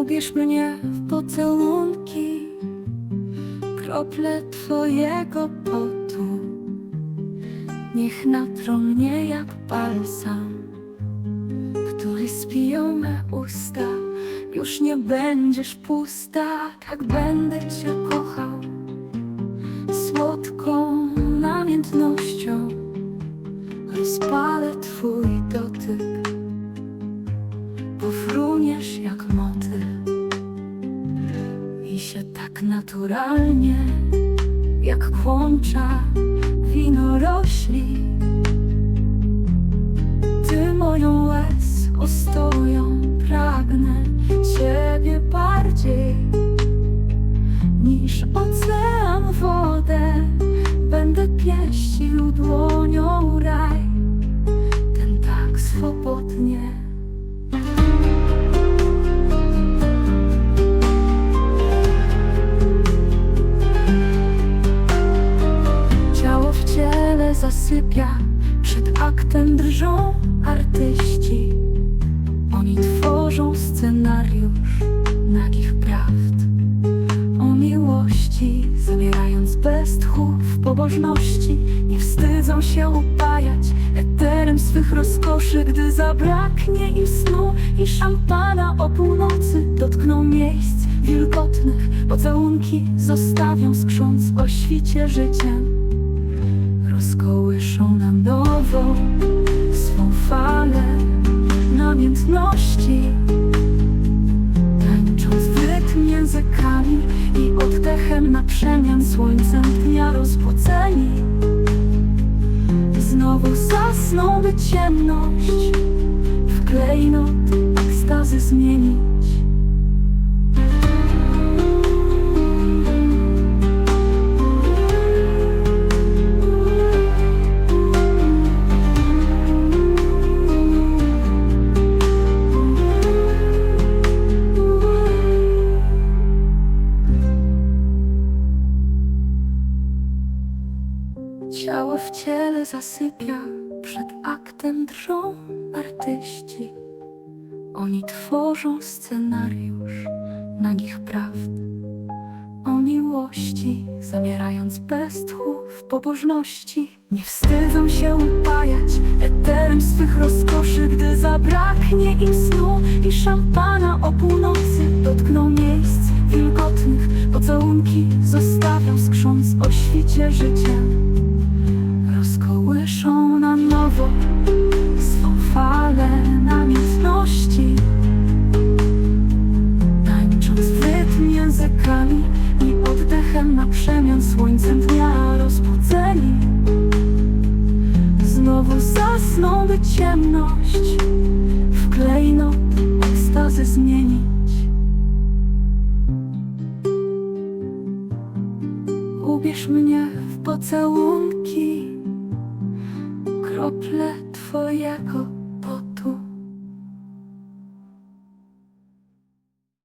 Ubierz mnie w pocałunki, krople Twojego potu. Niech natrą mnie jak balsam, który spiją me usta. Już nie będziesz pusta, tak będę Cię kochał. Słodką namiętnością rozpalę Twój dotyk. Się tak naturalnie, jak kłącza wino zasypia, przed aktem drżą artyści. Oni tworzą scenariusz nagich prawd o miłości, zamierając bez tchu w pobożności. Nie wstydzą się upajać eterem swych rozkoszy, gdy zabraknie im snu i szampana o północy dotkną miejsc wilgotnych. Pocałunki zostawią skrząc o świcie życiem na przemian słońcem dnia rozpłoceni. Znowu zasną, by ciemność w klejnot ekstazy zmienić. W ciele zasypia, przed aktem drżą artyści. Oni tworzą scenariusz nagich prawd o miłości, zamierając bez tchu w pobożności. Nie wstydzą się upajać eterem swych rozkoszy, gdy zabraknie im snu i szampana o północy dotkną miejsc wilgotnych. Pocałunki zostawią skrząc o świcie życiem na nowo swą falę namiętności, tańcząc w rytm językami i oddechem na przemian słońcem dnia rozbudzeni. Znowu zasną, by ciemność w klejnot ekstazy zmienić. Ubierz mnie w pocałunki krople Twojego